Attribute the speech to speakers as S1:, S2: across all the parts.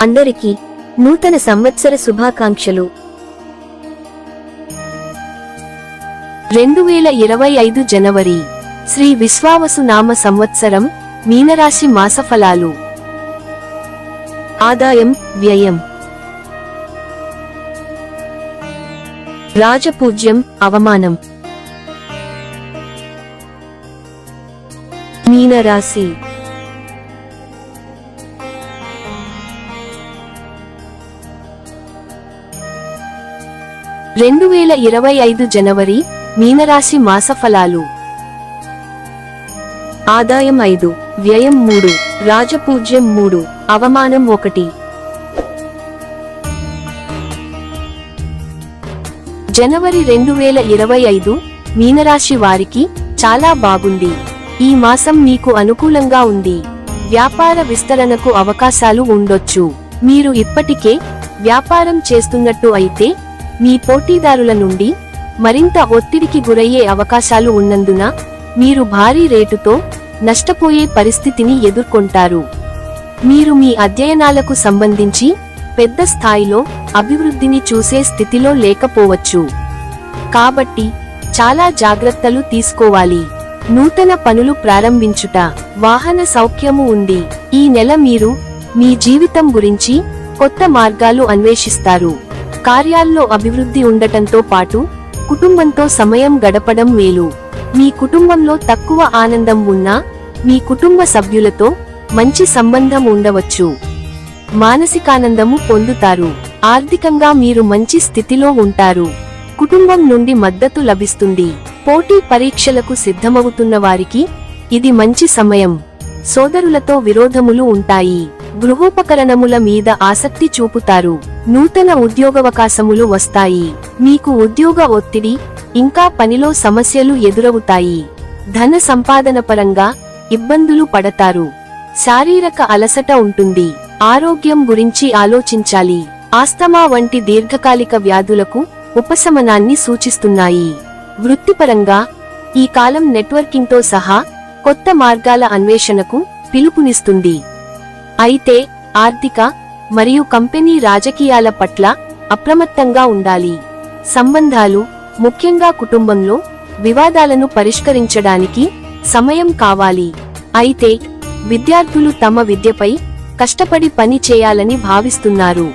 S1: అందరికీ నూతన సంవత్సర శుభాకాంక్షలు.
S2: రెండు వేల ఇరవై ఐదు జనవరి శ్రీ విశ్వావసు నామ సంవత్సరం మీనరాశి మాసఫలాలు.
S1: ఆదాయం వ్యయం. రాజపూజ్యం అవమానం. మీనరాశి.
S2: రెండు వేల ఇరవై ఐదు జనవరి మీనరాశి మాసఫలాలు.
S1: ఆదాయం ఐదు వ్యయం మూడు రాజపూజ్యం మూడు అవమానం ఒకటి.
S2: జనవరి రెండు వేల ఇరవై ఐదు మీనరాశి వారికి చాలా బాగుంది. ఈ మాసం మీకు అనుకూలంగా ఉంది. వ్యాపార విస్తరణకు అవకాశాలు ఉండొచ్చు. మీరు ఇప్పటికే వ్యాపారం చేస్తున్నట్టు అయితే మీ పోటీదారుల నుండి మరింత ఒత్తిడికి గురయ్యే అవకాశాలు ఉన్నందున మీరు భారీ రేటుతో నష్టపోయే పరిస్థితిని ఎదుర్కొంటారు. మీరు మీ అధ్యయనాలకు సంబంధించి పెద్ద స్థాయిలో అభివృద్ధిని చూసే స్థితిలో లేకపోవచ్చు. కాబట్టి చాలా జాగ్రత్తలు తీసుకోవాలి. నూతన పనులు ప్రారంభించుట వాహన సౌఖ్యము ఉంది. ఈ నెల మీరు మీ జీవితం గురించి కొత్త మార్గాలు అన్వేషిస్తారు. కార్యాల్లో అభివృద్ధి ఉండటంతో పాటు కుటుంబంతో సమయం గడపడం మేలు. మీ కుటుంబంలో తక్కువ ఆనందం ఉన్నా మీ కుటుంబ సభ్యులతో మంచి సంబంధం ఉండవచ్చు. మానసికానందము పొందుతారు. ఆర్థికంగా మీరు మంచి స్థితిలో ఉంటారు. కుటుంబం నుండి మద్దతు లభిస్తుంది. పోటీ పరీక్షలకు సిద్ధమవుతున్న వారికి ఇది మంచి సమయం. సోదరులతో విరోధములు ఉంటాయి. గృహోపకరణముల మీద ఆసక్తి చూపుతారు. నూతన ఉద్యోగవకాశములు వస్తాయి. మీకు ఉద్యోగ ఒత్తిడి ఇంకా పనిలో సమస్యలు ఎదురవుతాయి. ధన సంపాదన పరంగా ఇబ్బందులు పడతారు. శారీరక అలసట ఉంటుంది. ఆరోగ్యం గురించి ఆలోచించాలి. ఆస్తమా వంటి దీర్ఘకాలిక వ్యాధులకు ఉపశమనాన్ని సూచిస్తున్నాయి. వృత్తిపరంగా ఈ కాలం నెట్వర్కింగ్తో సహా కొత్త మార్గాల అన్వేషణకు పిలుపునిస్తుంది. అయితే ఆర్థిక మరియు కంపెనీ రాజకీయాల పట్ల అప్రమత్తంగా ఉండాలి. సంబంధాలు ముఖ్యంగా కుటుంబంలో వివాదాలను పరిష్కరించడానికి సమయం కావాలి. అయితే విద్యార్థులు తమ విద్యపై కష్టపడి పని చేయాలని భావిస్తున్నారు.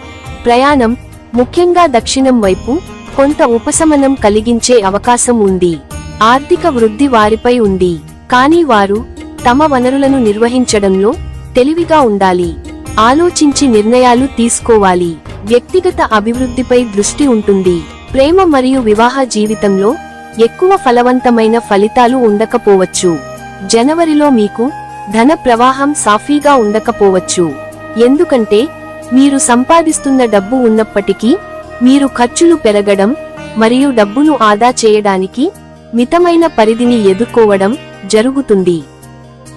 S2: ప్రయాణం ముఖ్యంగా దక్షిణం వైపు కొంత ఉపశమనం కలిగించే అవకాశం ఉంది. ఆర్థిక వృద్ధి వారిపై ఉంది. కానీ వారు తమ వనరులను నిర్వహించడంలో తెలివిగా ఉండాలి. ఆలోచించి నిర్ణయాలు తీసుకోవాలి. వ్యక్తిగత అభివృద్ధిపై దృష్టి ఉంటుంది. ప్రేమ మరియు వివాహ జీవితంలో ఎక్కువ ఫలవంతమైన ఫలితాలు ఉండకపోవచ్చు. జనవరిలో మీకు ధన ప్రవాహం సాఫీగా ఉండకపోవచ్చు. ఎందుకంటే మీరు సంపాదిస్తున్న డబ్బు ఉన్నప్పటికీ మీరు ఖర్చులు పెరగడం మరియు డబ్బును ఆదా చేయడానికి మితమైన పరిధిని ఎదుర్కోవడం జరుగుతుంది.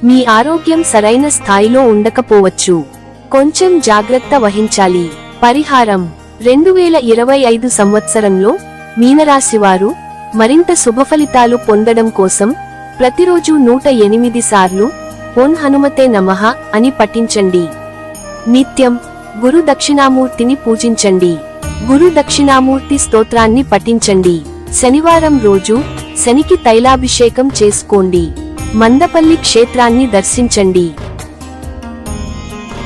S2: మీ ఆరోగ్యం సరైన స్థాయిలో ఉండకపోవచ్చు. కొంచెం జాగ్రత్త వహించాలి. పరిహారం. రెండు వేల ఇరవై ఐదు సంవత్సరంలో మీనరాశివారు మరింత శుభఫలితాలు పొందడం కోసం ప్రతిరోజు నూట ఎనిమిది సార్లు ఓన్ హనుమతే నమః అని పఠించండి. నిత్యం గురు దక్షిణామూర్తిని పూజించండి. గురు దక్షిణామూర్తి స్తోత్రాన్ని పఠించండి. శనివారం రోజు శనికి తైలాభిషేకం చేసుకోండి. మందపల్లి క్షేత్రాన్ని దర్శించండి.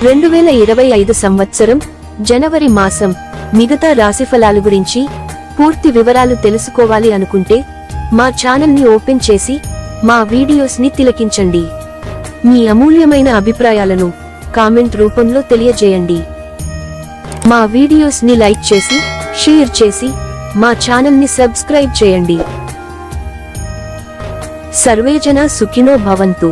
S1: రెండు వేల ఇరవై ఐదు సంవత్సరం జనవరి మాసం మిగతా రాశిఫలాలు గురించి పూర్తి వివరాలు తెలుసుకోవాలి అనుకుంటే మా ఛానల్ని ఓపెన్ చేసి మా వీడియోస్ని తిలకించండి. మీ అమూల్యమైన అభిప్రాయాలను కామెంట్ రూపంలో తెలియజేయండి. మా వీడియోస్ని లైక్ చేసి షేర్ చేసి మా ఛానల్ని సబ్స్క్రైబ్ చేయండి. సర్వేజన సుఖినో భవంతు.